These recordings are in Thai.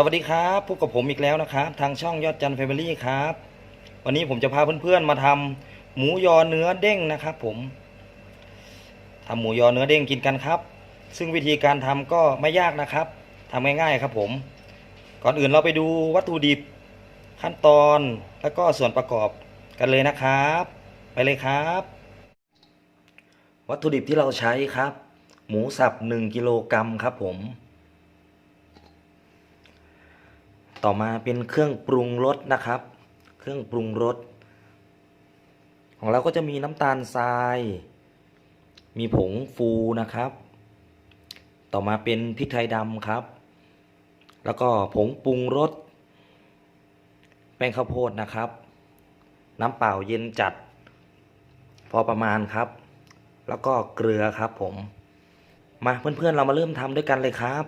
สวัสดีครับพบกับผมอีกแล้วนะครับทางช่องยอดจันทร์แฟมิลี่ครับ วันนี้ผมจะพาเพื่อนๆมาทำหมูยอเนื้อเด้งนะครับ ผมทำหมูยอเนื้อเด้งกินกันครับ ซึ่งวิธีการทำก็ไม่ยากนะครับทำง่ายๆครับ ผม ก่อนอื่นเราไปดูวัตถุดิบขั้นตอนแล้วก็ส่วนประกอบกันเลยนะครับ ไปเลยครับ วัตถุดิบที่เราใช้ครับ หมูสับ1กิโลกรัมครับผม ต่อมาเป็นเครื่องปรุงรสนะครับ เครื่องปรุงรสของเราก็จะมีน้ำตาลทราย มีผงฟูนะครับ ต่อมาเป็นพริกไทยดำครับ แล้วก็ผงปรุงรส แป้งข้าวโพดนะครับ น้ำเปล่าเย็นจัด พอประมาณครับ แล้วก็เกลือครับผม มาเพื่อนๆเรามาเริ่มทำด้วยกันเลยครับ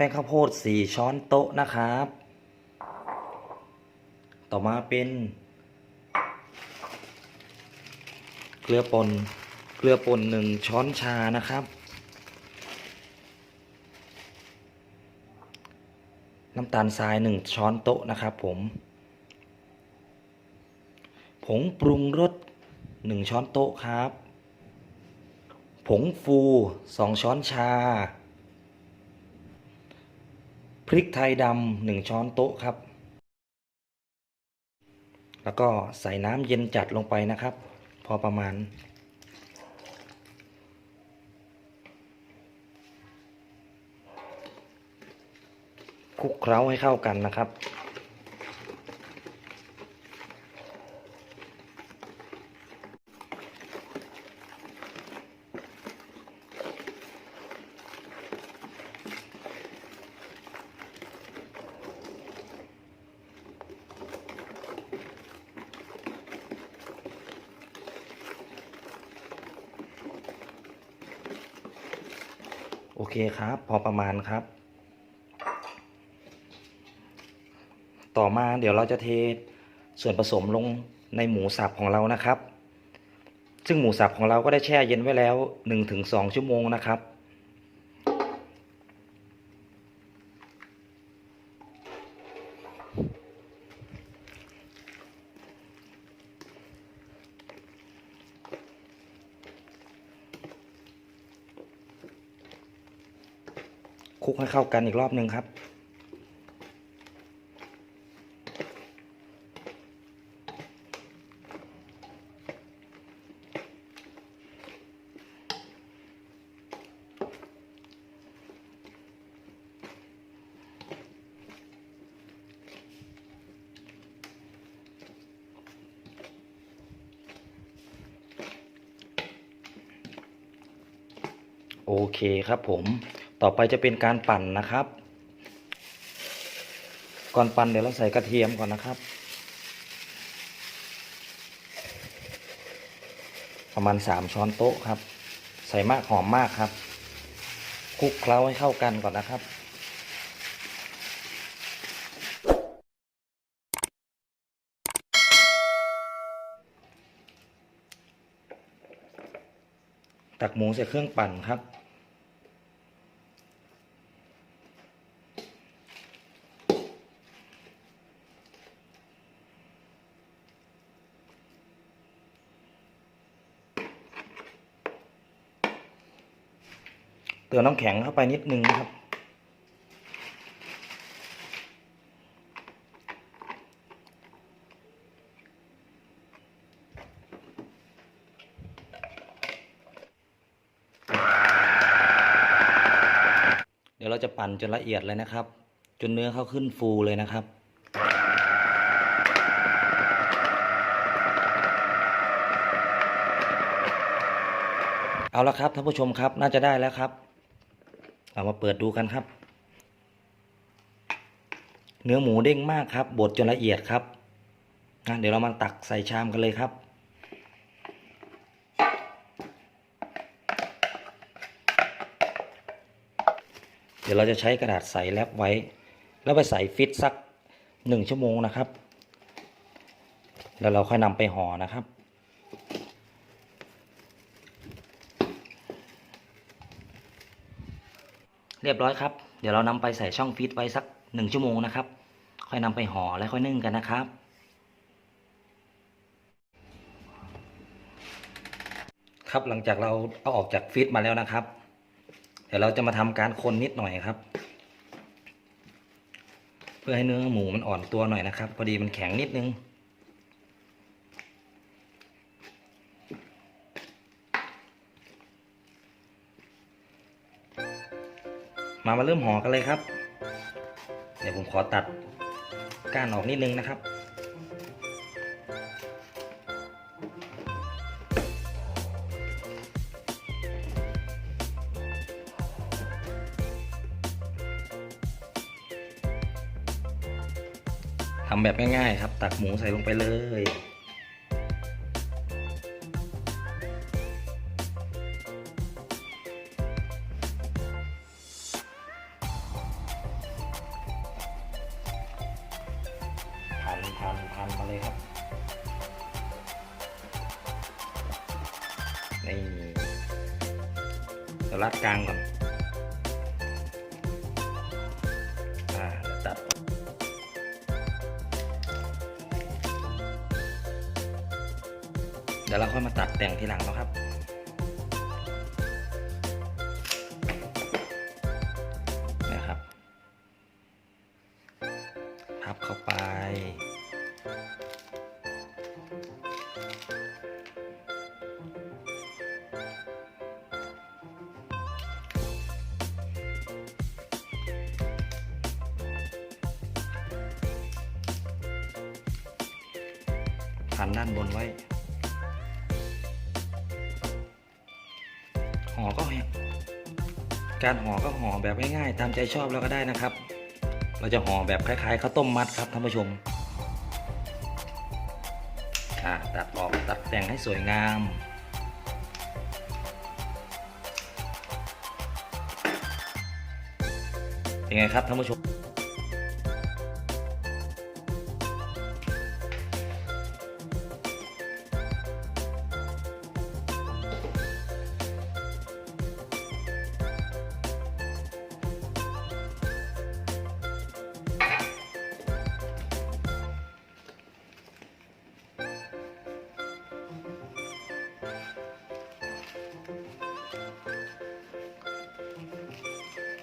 แป้งข้าวโพดสี่ช้อนโต๊ะนะครับ ต่อมาเป็น เกลือป่น เกลือป่นหนึ่งช้อนชานะครับ น้ำตาลทรายหนึ่งช้อนโต๊ะนะครับผม ผงปรุงรสหนึ่งช้อนโต๊ะครับ ผงฟูสองช้อนชา พริกไทยดำหนึ่งช้อนโต๊ะครับ แล้วก็ใส่น้ำเย็นจัดลงไปนะครับ พอประมาณ คลุกเคล้าให้เข้ากันนะครับ เคครับ พอประมาณครับ ต่อมาเดี๋ยวเราจะเทส่วนผสมลงในหมูสับของเรานะครับ ซึ่งหมูสับของเราก็ได้แช่เย็นไว้แล้ว 1-2 ชั่วโมงนะครับ ลุกให้เข้ากันอีกรอบหนึ่งครับ โอเคครับผม ต่อไปจะเป็นการปั่นนะครับ ก่อนปั่นเดี๋ยวเราใส่กระเทียมก่อนนะครับ ประมาณสามช้อนโต๊ะครับ ใส่มากหอมมากครับคลุกเคล้าให้เข้ากันก่อนนะครับตักหมูใส่เครื่องปั่นครับ เติมน้ำแข็งเข้าไปนิดนึงนะครับ เดี๋ยวเราจะปั่นจนละเอียดเลยนะครับ จนเนื้อเขาขึ้นฟูเลยนะครับเอาละครับท่านผู้ชมครับน่าจะได้แล้วครับ เอามาเปิดดูกันครับ เนื้อหมูเด้งมากครับ บดจนละเอียดครับงั้นเดี๋ยวเรามาตักใส่ชามกันเลยครับ เดี๋ยวเราจะใช้กระดาษใสแรปไว้ แล้วไปใส่ฟิตสักหนึ่งชั่วโมงนะครับ แล้วเราค่อยนำไปห่อนะครับ รียบร้อยครับ เดี๋ยวเรานำไปใส่ช่องฟีดไว้สักหนึ่งชั่วโมงนะครับ ค่อยนำไปห่อและค่อยนึ่งกันนะครับ ครับหลังจากเราเอาออกจากฟีดมาแล้วนะครับ เดี๋ยวเราจะมาทำการคนนิดหน่อยครับ เพื่อให้เนื้อหมูมันอ่อนตัวหน่อยนะครับ พอดีมันแข็งนิดนึง มามาเริ่มห่อกันเลยครับ เดี๋ยวผมขอตัดก้านออกนิดนึงนะครับ ทำแบบง่ายๆครับ ตักหมูใส่ลงไปเลย นี่เราลัดกลางก่อนเดี๋ยวตัดเดี๋ยวเราค่อยมาตัดแต่งทีหลังนะครับ พันด้านบนไว้ ห่อก็แหการห่อก็ห่อแบบง่ายๆตามใจชอบแล้วก็ได้นะครับ เราจะห่อแบบคล้ายๆข้าวต้มมัดครับท่านผู้ชมอ่าตัดออกตัดแต่งให้สวยงามเป็นไงครับท่านผู้ชม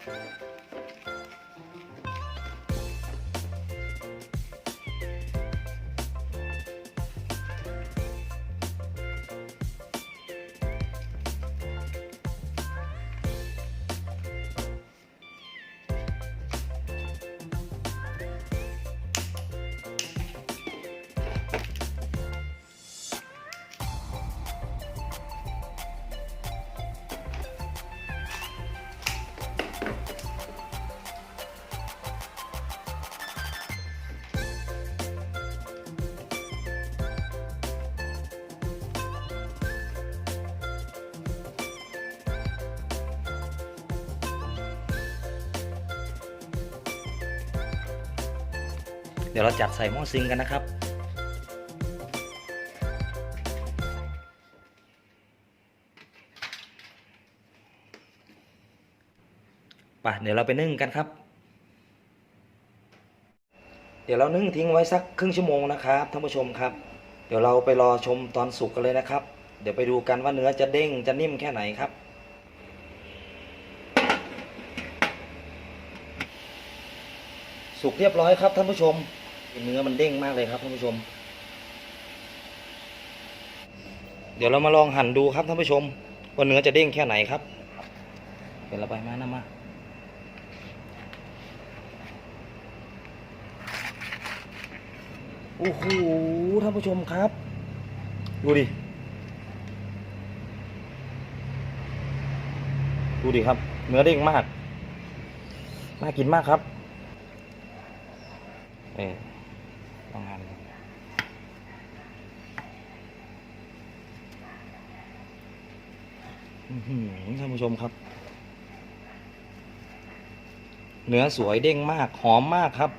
เดี๋ยวเราจัดใส่หม้อซิงกันนะครับ ไปเดี๋ยวเราไปนึ่งกันครับ เดี๋ยวเรานึ่งทิ้งไว้สักครึ่งชั่วโมงนะครับท่านผู้ชมครับ เดี๋ยวเราไปรอชมตอนสุกกันเลยนะครับ เดี๋ยวไปดูกันว่าเนื้อจะเด้งจะนิ่มแค่ไหนครับสุกเรียบร้อยครับท่านผู้ชม เนื้อมันเด้งมากเลยครับท่านผู้ชม เดี๋ยวเรามาลองหั่นดูครับท่านผู้ชมว่าเนื้อจะเด้งแค่ไหนครับเป็นระบายมานะมาโอ้โหท่านผู้ชมครับ ดูดิ ดูดิครับ เนื้อเด้งมากน่ากินมากครับ เออ องงานท่านผู้ชมครับ เนื้อสวยเด้งมาก หอมมากครับ